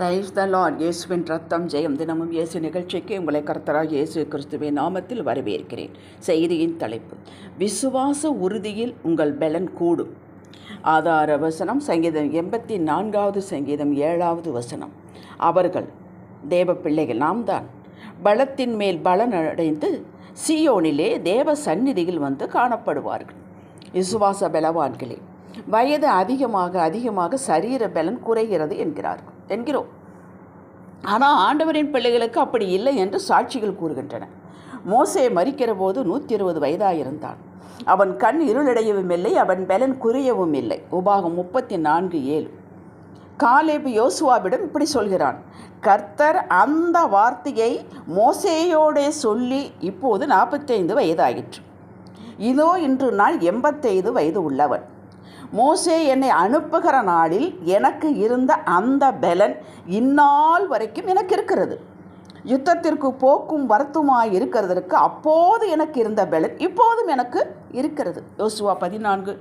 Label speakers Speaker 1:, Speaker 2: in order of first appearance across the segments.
Speaker 1: Praise the Lord இயேசுவின் ரத்தம் ஜெயம் தினமும் இயேசு நிகழ்ச்சிக்கு உங்களை கர்த்தராக இயேசு கிறிஸ்துவின் நாமத்தில் வரவேற்கிறேன். செய்தியின் தலைப்பு. விசுவாச உறுதியில் உங்கள் பலன் கூடும். ஆதார வசனம் சங்கீதம் எண்பத்தி நான்காவது சங்கீதம் ஏழாவது வசனம். அவர்கள் தேவ பிள்ளைகள் நாம் தான். பலத்தின் மேல் பலன் அடைந்து சியோனிலே தேவ சந்நிதியில் வந்து காணப்படுவார்கள். விசுவாச பலவான்களே வயது அதிகமாக அதிகமாக சரீர பலன் குறைகிறது என்கிறார்கள் என்கிறோம். ஆனால் ஆண்டவரின் பிள்ளைகளுக்கு அப்படி இல்லை என்று சாட்சிகள் கூறுகின்றன. மோசே மறிக்கிற போது நூற்றி இருபது வயதாயிருந்தான். அவன் கண் இருளடையவும் இல்லை அவன் பலன் குறையவும் இல்லை. உபாகம் முப்பத்தி நான்கு ஏழு. காலேபு யோசுவாவிடம் இப்படி சொல்கிறான் கர்த்தர் அந்த வார்த்தையை மோசேயோடே சொல்லி இப்போது நாற்பத்தைந்து வயதாயிற்று. இதோ இன்று நான் எண்பத்தைந்து வயது உள்ளவன். மோசே என்னை அனுப்புகிற நாளில் எனக்கு இருந்த அந்த பலன் இந்நாள் வரைக்கும் எனக்கு இருக்கிறது. யுத்தத்திற்கு போக்கும் வருத்தமாய் இருக்கிறதற்கு அப்போது எனக்கு இருந்த பலன் இப்போதும் எனக்கு இருக்கிறது. யோசுவா பதினான்கு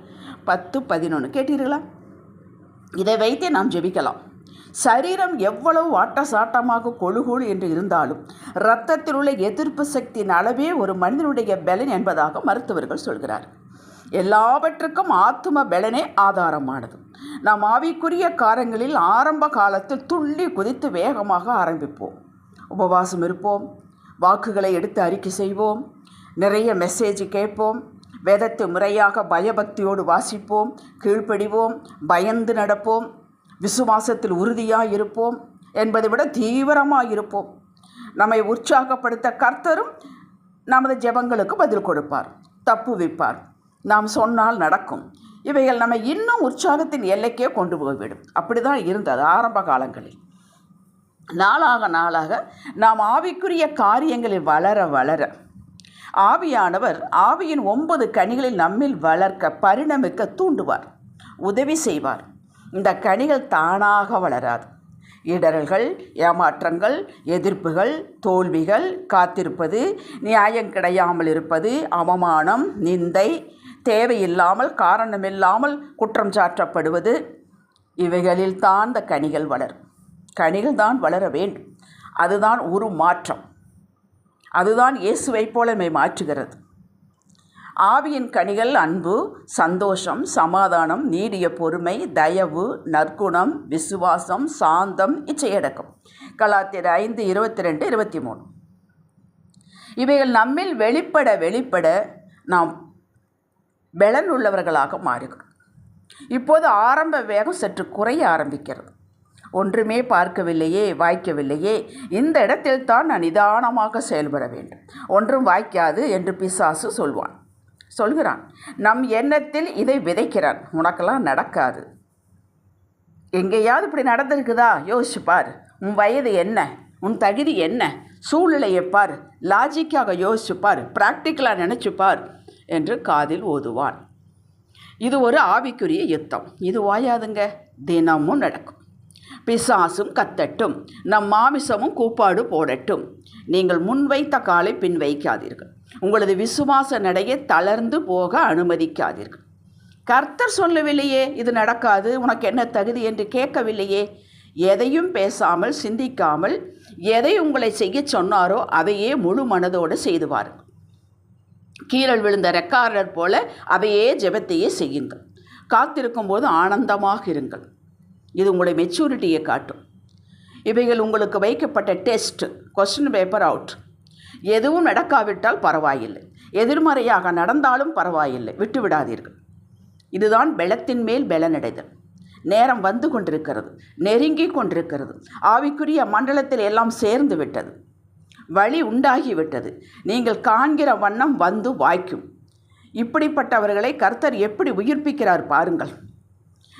Speaker 1: பத்து பதினொன்று கேட்டீர்களா? இதை வைத்தே நாம் ஜெபிக்கலாம். சரீரம் எவ்வளவு வாட்டசாட்டமாக கொழுகொழு என்று இருந்தாலும் இரத்தத்தில் உள்ள எதிர்ப்பு சக்தியின் அளவே ஒரு மனிதனுடைய பலன் என்பதாக மருத்துவர்கள் சொல்கிறார் எல்லாவற்றுக்கும் ஆத்தும பலனே ஆதாரமானது. நாம் ஆவிக்குரிய காரங்களில் ஆரம்ப காலத்தில் துள்ளி குதித்து வேகமாக ஆரம்பிப்போம். உபவாசம் இருப்போம். வாக்குகளை எடுத்து அறிக்கை செய்வோம். நிறைய மெசேஜ் கேட்போம். வேதத்தை முறையாக பயபக்தியோடு வாசிப்போம். கீழ்ப்படிவோம். பயந்து நடப்போம். விசுவாசத்தில் உறுதியாக இருப்போம் என்பதை விட தீவிரமாக இருப்போம். நம்மை உற்சாகப்படுத்த கர்த்தரும் நமது ஜெபங்களுக்கு பதில் கொடுப்பார். தப்புவிப்பார். நாம் சொன்னால் நடக்கும். இவைகள் நம்மை இன்னும் உற்சாகத்தின் எல்லைக்கே கொண்டு போய்விடும். அப்படி தான் இருந்தது ஆரம்ப காலங்களில். நாளாக நாளாக நாம் ஆவிக்குரிய காரியங்களில் வளர வளர ஆவியானவர் ஆவியின் ஒன்பது கனிகளில் நம்மில் வளர்க்க பரிணமிக்க தூண்டுவார் உதவி செய்வார். இந்த கனிகள் தானாக வளராது. இடரல்கள் ஏமாற்றங்கள் எதிர்ப்புகள் தோல்விகள் காத்திருப்பது நியாயம் கிடையாமல் இருப்பது அவமானம் நிந்தை தேவையில்லாமல் காரணமில்லாமல் குற்றம் சாற்றப்படுவது இவைகளில் தான் இந்த கனிகள் வளரும் கனிகள் தான் வளர வேண்டும். அதுதான் ஒரு மாற்றம். அதுதான் இயேசுவைப் போல நம்மை மாற்றுகிறது. ஆவியின் கனிகள் அன்பு சந்தோஷம் சமாதானம் நீடிய பொறுமை தயவு நற்குணம் விசுவாசம் சாந்தம் இச்சையடக்கம். கலாத்திர ஐந்து இருபத்தி ரெண்டு இருபத்தி மூணு இவைகள் நம்மில் வெளிப்பட வெளிப்பட நாம் பலன் உள்ளவர்களாக மாறுகிறோம் இப்போது ஆரம்ப வேகம் சற்று குறைய ஆரம்பிக்கிறது. ஒன்றுமே பார்க்கவில்லையே வாய்க்கவில்லையே. இந்த இடத்தில் தான் நான் நிதானமாக செயல்பட வேண்டும். ஒன்றும் வாய்க்காது என்று பிசாசு சொல்வான். சொல்கிறான் நம் எண்ணத்தில் இதை விதைக்கிறான். உனக்கெல்லாம் நடக்காது. எங்கேயாவது இப்படி நடந்திருக்குதா? யோசிச்சு பார். உன் வயது என்ன? உன் தகுதி என்ன? சூழ்நிலையை பார். லாஜிக்காக யோசிச்சு பார். ப்ராக்டிக்கலாக நினச்சி பார். என்று காதில் ஓதுவான். இது ஒரு ஆவிக்குரிய யுத்தம். இது வாயாதுங்க தினமும் நடக்கும். பிசாசும் கத்தட்டும். நம் மாமிசமும் கூப்பாடு போடட்டும். நீங்கள் முன்வைத்த காலை பின் வைக்காதீர்கள் உங்களது விசுவாச நடையை தளர்ந்து போக அனுமதிக்காதீர்கள். கர்த்தர் சொல்லவில்லையே இது நடக்காது உனக்கு என்ன தகுதி என்று கேட்கவில்லையே. எதையும் பேசாமல் சிந்திக்காமல் எதை உங்களை செய்ய சொன்னாரோ அதையே முழு மனதோடு செய்துவார்கள் கீழல் விழுந்த ரெக்கார்டர் போல அவையே ஜெபத்தையே செய்யுங்கள். காத்திருக்கும் போது ஆனந்தமாக இருங்கள். இது உங்களுடைய மெச்சூரிட்டியை காட்டும். இவைகள் உங்களுக்கு வைக்கப்பட்ட டெஸ்ட் கொஸ்டின் பேப்பர் அவுட் எதுவும் நடக்காவிட்டால் பரவாயில்லை. எதிர்மறையாக நடந்தாலும் பரவாயில்லை. விட்டு விடாதீர்கள். இதுதான் பெலத்தின் மேல் பெலனடைதல். நேரம் வந்து கொண்டிருக்கிறது. நெருங்கி கொண்டிருக்கிறது. ஆவிக்குரிய மண்டலத்தில் எல்லாம் சேர்ந்து விட்டது. வழி உண்டாகிவிட்டது. நீங்கள் காண்கிற வண்ணம் வந்து வாய்க்கும். இப்படிப்பட்டவர்களை கர்த்தர் எப்படி உயிர்ப்பிக்கிறார் பாருங்கள்.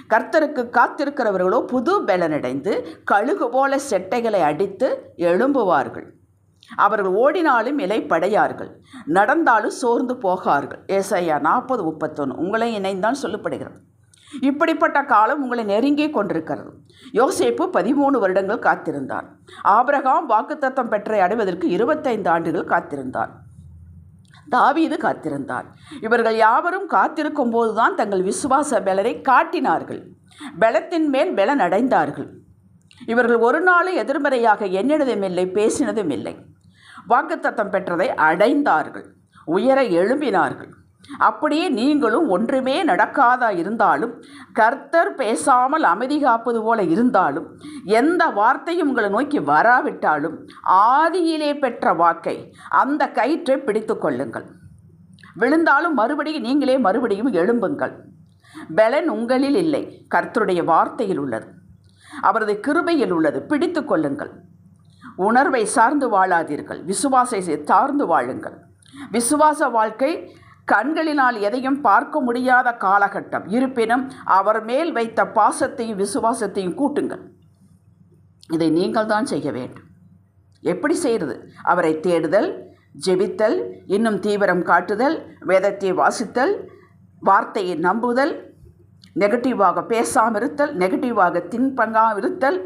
Speaker 1: கர்த்தருக்கு காத்திருக்கிறவர்களோ புது பலனடைந்து கழுகு போல செட்டைகளை அடித்து எழும்புவார்கள். அவர்கள் ஓடினாலும் இலைப்படையார்கள். நடந்தாலும் சோர்ந்து போகார்கள். ஏசையா நாற்பது முப்பத்தொன்று உங்களை இணைந்தான் சொல்லப்படுகிறது. இப்படிப்பட்ட காலம் உங்களை நெருங்கி கொண்டிருக்கிறது. யோசேப்பு பதிமூணு வருடங்கள் காத்திருந்தார். ஆபிரகாம் வாக்குத்தத்தம் பெற்றை அடைவதற்கு இருபத்தைந்து ஆண்டுகள் காத்திருந்தார். தாவீது காத்திருந்தார். இவர்கள் யாவரும் காத்திருக்கும் போதுதான் தங்கள் விசுவாச பலரை காட்டினார்கள். பலத்தின் மேல் பலன் அடைந்தார்கள். இவர்கள் ஒரு நாளும் எதிர்மறையாக எண்ணினதும் இல்லை பேசினதும் இல்லை. வாக்குத்தத்தம் பெற்றதை அடைந்தார்கள். உயர எழும்பினார்கள். அப்படியே நீங்களும் ஒன்றுமே நடக்காதா இருந்தாலும் கர்த்தர் பேசாமல் அமைதி காப்பது போல இருந்தாலும் எந்த வார்த்தையும் உங்களை நோக்கி வராவிட்டாலும் ஆதியிலே பெற்ற வாக்கை அந்த கயிற்றை பிடித்து கொள்ளுங்கள். விழுந்தாலும் மறுபடியும் நீங்களே மறுபடியும் எழும்புங்கள். பலன் உங்களில் இல்லை கர்த்தருடைய வார்த்தையில் உள்ளது. அவரது கிருபையில் உள்ளது பிடித்து கொள்ளுங்கள். உணர்வை சார்ந்து வாழாதீர்கள் விசுவாசை சார்ந்து வாழுங்கள். விசுவாச வாழ்க்கை கண்களினால் எதையும் பார்க்க முடியாத காலகட்டம். இருப்பினும் அவர் மேல் வைத்த பாசத்தையும் விசுவாசத்தையும் கூட்டுங்கள். இதை நீங்கள் தான் செய்ய வேண்டும். எப்படி செய்கிறது? அவரை தேடுதல் ஜெபித்தல் இன்னும் தீவிரம் காட்டுதல் வேதத்தை வாசித்தல் வார்த்தையை நம்புதல் நெகட்டிவாக பேசாமல் இருத்தல் நெகட்டிவாக தின்பங்காமல் இருத்தல்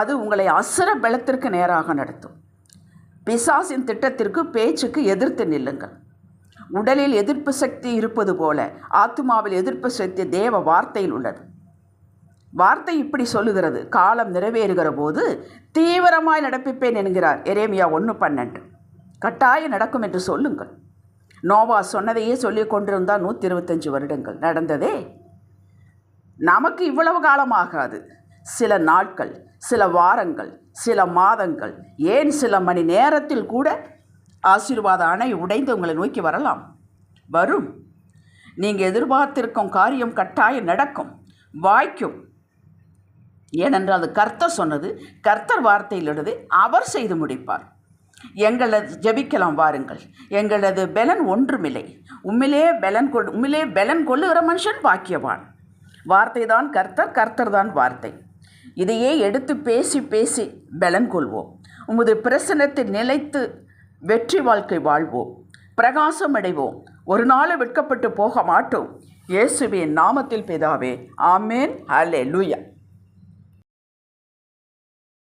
Speaker 1: அது உங்களை அசுர பலத்திற்கு நேராக நடத்தும். பிசாசின் திட்டத்திற்கு பேச்சுக்கு எதிர்த்து நில்லுங்கள். உடலில் எதிர்ப்பு சக்தி இருப்பது போல ஆத்மாவில் எதிர்ப்பு சக்தி தேவ வார்த்தையில் உள்ளது. வார்த்தை இப்படி சொல்லுகிறது காலம் நிறைவேறுகிற போது தீவிரமாய் நடப்பிப்பேன் என்கிறார் எரேமியா ஒன்று பன்னெண்டு. கட்டாயம் நடக்கும் என்று சொல்லுங்கள். நோவா சொன்னதையே சொல்லி கொண்டிருந்தால் நூற்றி இருபத்தஞ்சு வருடங்கள் நடந்ததே. நமக்கு இவ்வளவு காலமாகாது. சில நாட்கள் சில வாரங்கள் சில மாதங்கள் ஏன் சில மணி நேரத்தில் கூட ஆசீர்வாத அணை உடைந்து உங்களை நோக்கி வரலாம். வரும். நீங்கள் எதிர்பார்த்திருக்கும் காரியம் கட்டாயம் நடக்கும். வாய்க்கும். ஏனென்றால் அது கர்த்தர் சொன்னது கர்த்தர் வார்த்தையிலிருந்து அவர் செய்து முடிப்பார். எங்களது ஜெபிக்கலாம் வாருங்கள். எங்களது பலன் ஒன்றுமில்லை. உண்மையிலே பலன் கொள் உண்மையிலே பலன் கொள்ளுகிற மனுஷன் பாக்கியவான். வார்த்தை தான் கர்த்தர் கர்த்தர் தான் வார்த்தை. இதையே எடுத்து பேசி பேசி பலன் கொள்வோம். உமது பிரசனத்தை நிலைத்து வெற்றி வாழ்க்கை வாழ்வோம். பிரகாசம் அடைவோம். ஒரு நாள் வெட்கப்பட்டு போக மாட்டோம். இயேசுவின் நாமத்தில் பிதாவே ஆமேன். அலே லூயா